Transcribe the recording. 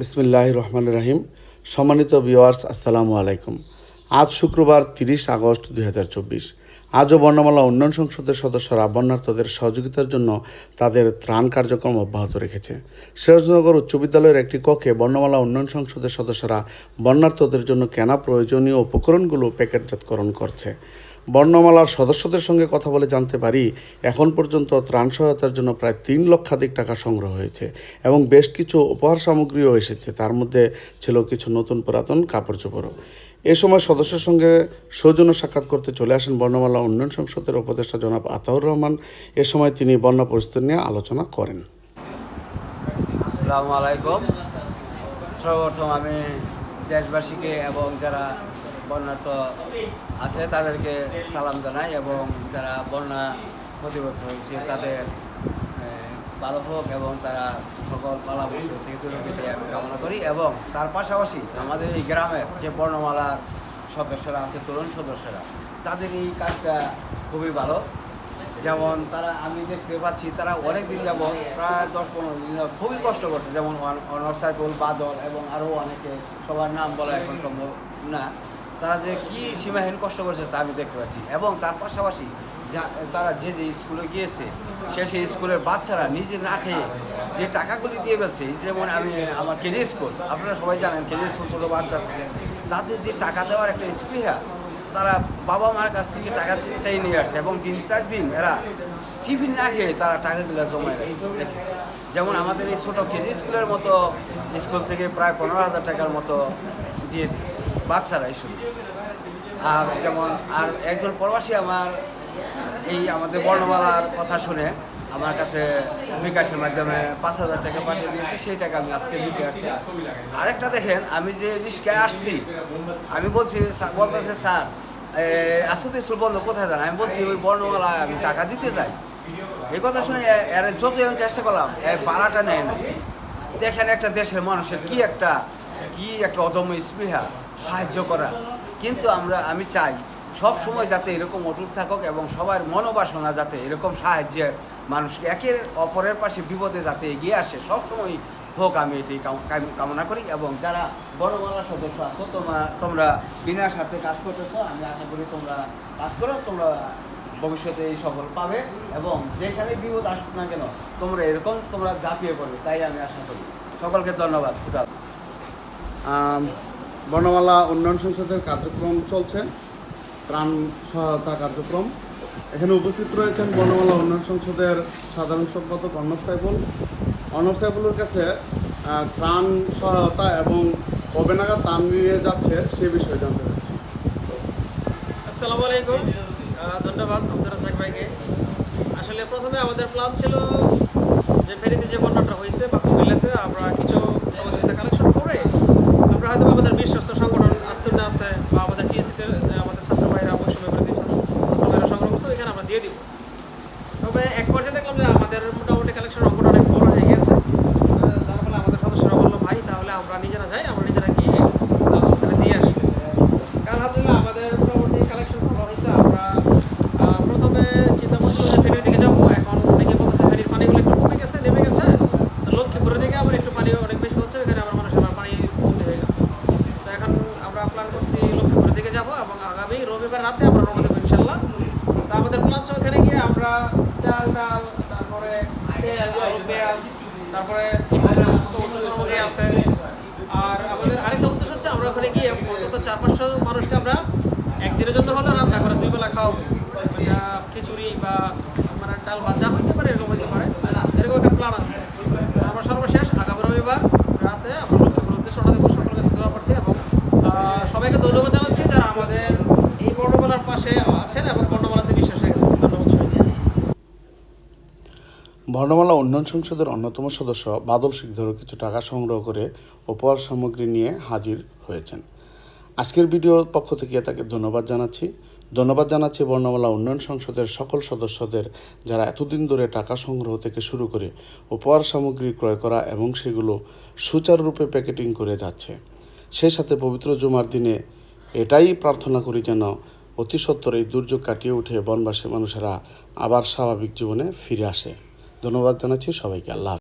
বিসমিল্লাহ রহমান রাহিম। সম্মানিত ভিওয়ার্স আসসালামু আলাইকুম। আজ শুক্রবার তিরিশ আগস্ট দুই হাজার চব্বিশ। আজও বর্ণমালা উন্নয়ন সংসদের সদস্যরা বন্যার্থদের সহযোগিতার জন্য তাদের ত্রাণ কার্যক্রম অব্যাহত রেখেছে। সিরাজনগর উচ্চ বিদ্যালয়ের একটি কক্ষে বর্ণমালা উন্নয়ন সংসদের সদস্যরা বন্যার্থদের জন্য কেনা প্রয়োজনীয় উপকরণগুলো প্যাকেটজাতকরণ করছে। বর্ণমালার সদস্যদের সঙ্গে কথা বলে জানতে পারি, এখন পর্যন্ত ত্রাণ সহায়তার জন্য প্রায় তিন লক্ষাধিক টাকা সংগ্রহ হয়েছে এবং বেশ কিছু উপহার সামগ্রীও এসেছে। তার মধ্যে ছিল কিছু নতুন পুরাতন কাপড় চোপড়ও এ সময় সদস্যের সঙ্গে সৌজন্য সাক্ষাৎ করতে চলে আসেন বর্ণমালা উন্নয়ন সংসদের উপদেষ্টা জনাব আতাউর রহমান। এ সময় তিনি বন্যা পরিস্থিতি নিয়ে আলোচনা করেন। আসসালামু আলাইকুম। সর্বপ্রথম আমি দেশবাসীকে এবং যারা বন্যার্থ আছে, তাদেরকে সালাম জানাই এবং যারা বন্যা ক্ষতিগ্রস্ত হয়েছে, তাদের ভালো হোক এবং তারা সকল পালা বস্তু থেকে দূরে কেটে আমি কামনা করি এবং তার পাশাপাশি আমাদের এই গ্রামের যে বর্ণমালার সদস্যরা আছে, তরুণ সদস্যরা, তাদের এই কাজটা খুবই ভালো। যেমন তারা, আমি দেখতে পাচ্ছি তারা অনেক দিন যাব প্রায় দশ পনেরো দিন খুবই কষ্ট করছে। যেমন অন- অনর সাইকেল বাদল এবং আরও অনেকে, সবার নাম বলা এখন সম্ভব না। তারা যে কি সীমাহীন কষ্ট করছে তা আমি দেখতে পাচ্ছি। এবং তার পাশাপাশি যা, তারা যে যে স্কুলে গিয়েছে, সে সেই স্কুলের বাচ্চারা নিজে না খেয়ে যে টাকাগুলি দিয়ে ফেলছে যেমন আমি, আমার কেজি স্কুল, আপনারা সবাই জানেন কেজি স্কুল ছোটো বাচ্চা তাদের যে টাকা দেওয়ার একটা স্পৃহা, তারা বাবা মার কাছ থেকে টাকা চাই নিয়ে আসছে এবং তিন চার দিন এরা টিফিন না খেয়ে তারা টাকাগুলো জমা রেখেছে। যেমন আমাদের এই ছোটো কেজি স্কুলের মতো স্কুল থেকে প্রায় পনেরো হাজার টাকার মতো দিয়ে দিচ্ছে বাচ্চারা স্কুল আর যেমন, আর একজন প্রবাসী আমার এই আমাদের বর্ণমালার কথা শুনে আমার কাছে বিকাশের মাধ্যমে পাঁচ হাজার টাকা পাঠিয়ে দিয়েছে, সেই টাকা আমি আজকে দিতে আসছি। আরেকটা দেখেন, আমি যে রিস্কায় আসছি, আমি বলছি বলতেছে, স্যার আসতে বন্ধ কোথায় যান? আমি বলছি, ওই বর্ণমালা আমি টাকা দিতে যাই এই কথা শুনে যতই আমি চেষ্টা করলাম ভাড়াটা নেয় না দেখেন একটা দেশের মানুষের কি একটা কি একটা অদম্য স্পৃহা। সাহায্য করা। কিন্তু আমরা, আমি চাই সব সময় যাতে এরকম অটুট থাকুক এবং সবার মনোবাসনা যাতে এরকম সাহায্যের মানুষকে একের অপরের পাশে বিপদে যাতে এগিয়ে আসে, সব সময় হোক আমি এটি কাম- কাম- কামনা করি এবং যারা বড়মালা সদস্য আছো, তোমরা তোমরা বিনা স্বার্থে কাজ করতেছো, আমি আশা করি তোমরা কাজ করো, তোমরা ভবিষ্যতে এই সফল পাবে এবং যেখানে বিপদ আসুক না কেন, তোমরা এরকম, তোমরা ঝাঁপিয়ে পড়বে, তাই আমি আশা করি। সকলকে ধন্যবাদ বর্ণমালা উন্নয়ন সংসদের কার্যক্রম চলছে ত্রাণ সহায়তা কার্যক্রম। এখানে উপস্থিত রয়েছেন বর্ণমালা উন্নয়ন সংসদের সাধারণ সম্পাদক অর্ণব সাইফুল। অর্ণব সাইফুলের কাছে ত্রাণ সহায়তা এবং কবে নাগাদ ত্রাণ নিয়ে যাচ্ছে সে বিষয়ে জানতে চাচ্ছি। আসসালামু আলাইকুম। ধন্যবাদ আব্দুর রাজাক ভাইকে। আসলে প্রথমে আমাদের প্ল্যান ছিল যে ফেরিতে যে বন্যাটা হয়েছে বা কুমিল্লাতে আমরা কিছু সহযোগিতা কালেকশন করে আমরা হয়তো বা আমাদের বিশ্বস্ত সংগঠন আসছে আছে বা আমাদের টিএসিতে আমাদের ছাত্র ভাইরা বৈষম্য বিরোধী ছাত্র ছাত্র ভাইরা সংগ্রহ করছে ওইখানে আমরা দিয়ে দিব তবে এক পর্যায়ে দেখলাম যে আমাদের মোটামুটি কালেকশন অঙ্কটা অনেক বড় হয়ে গেছে আহ, যার ফলে আমাদের সদস্যরা বলল ভাই তাহলে আমরা নিজেরা যাই আমরা নিজেরা গিয়ে আহ, ওখানে দিয়ে আসি আলহামদুলিল্লাহ আমাদের মোটামুটি কালেকশন ভালো হয়েছে আমরা আহ, প্রথমে চিন্তা করছিলাম যে ফেরির দিকে যাব এখন অনেকে বলতেছে ফেরির পানিগুলো একটু কমে গেছে নেমে গেছে লক্ষ্মীপুরের দিকে আবার একটু পানি অনেক বেশি হচ্ছে, এখানে আমার মানুষের আবার পানি কমে হয়ে গেছে। তো এখন আমরা প্ল্যান করছি লক্ষ্মীপুরের দিকে যাব এবং আগামী রবিবার রাতে আমরা রওনা ইনশাল্লাহ তো আমাদের প্ল্যান ছিল ওখানে গিয়ে আমরা চাল, ডাল, তারপরে পেঁয়াজ তারপরে সামগ্রী আছে। আর আমাদের আরেকটা উদ্দেশ্য হচ্ছে আমরা ওখানে গিয়ে অন্তত চার, পাঁচশো মানুষকে আমরা একদিনের জন্য হলেও রান্না করে দুই বেলা খাওয়াবো। খিচুড়ি বা মানে ডাল ভাজা হইতে পারে এরকম হইতে পারে এরকম একটা প্ল্যান আছে আমরা সর্বশেষ আগামী রবিবার রাতে আমরা লক্ষ্মীপুর উদ্দেশ্যে ওটা দেবো সকলের কাছে দোয়া প্রার্থী এবং আহ, সবাইকে ধন্যবাদ জানাচ্ছি যারা আমাদের এই বর্ণমালার বর্ণমালা উন্নয়ন সংসদের অন্যতম সদস্য বাদল শিকধরও কিছু টাকা সংগ্রহ করে উপহার সামগ্রী নিয়ে হাজির হয়েছেন। আজকের ভিডিওর পক্ষ থেকে তাকে ধন্যবাদ জানাচ্ছি। ধন্যবাদ জানাচ্ছি বর্ণমালা উন্নয়ন সংসদের সকল সদস্যদের যারা এতদিন ধরে টাকা সংগ্রহ থেকে শুরু করে উপহার সামগ্রী ক্রয় করা এবং সেগুলো সুচারুরূপে প্যাকেটিং করে যাচ্ছে। সেই সাথে পবিত্র জুমার দিনে এটাই প্রার্থনা করি যেন অতি সত্তর এই দুর্যোগ কাটিয়ে উঠে বনবাসী মানুষেরা আবার স্বাভাবিক জীবনে ফিরে আসে ধন্যবাদ জানাচ্ছি সবাইকে আল্লাহ।